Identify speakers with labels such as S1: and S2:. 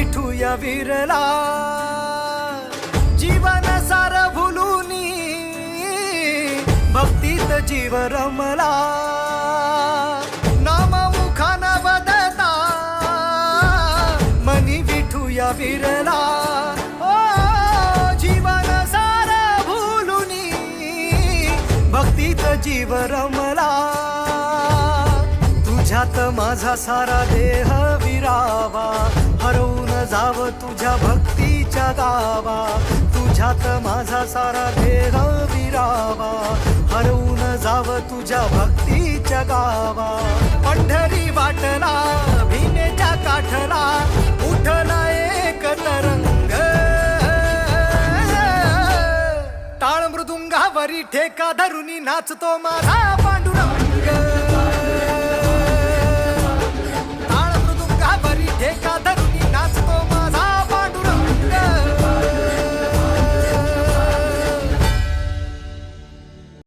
S1: विठूया विरला. जीवन सार भुलुनी भक्तीत जीव रमला. नाम मुखान बदता मनी विठूया विरला. ओ जीवन सार भुलुनी भक्तीत जीव रमला. तुझ्यात माझा सारा देह विरावा. हर जाव तुझ्या भक्तीच्या गावा. तुझ्यात माझा सारा देह विरावा. हरवून जाव तुझ्या भक्तीच्या गावा. पंढरी वाटला भीमेच्या काठला उठला एक तरंग. टाळ मृदुंगावरी ठेका धरुनी नाचतो माझा पांडुरंग.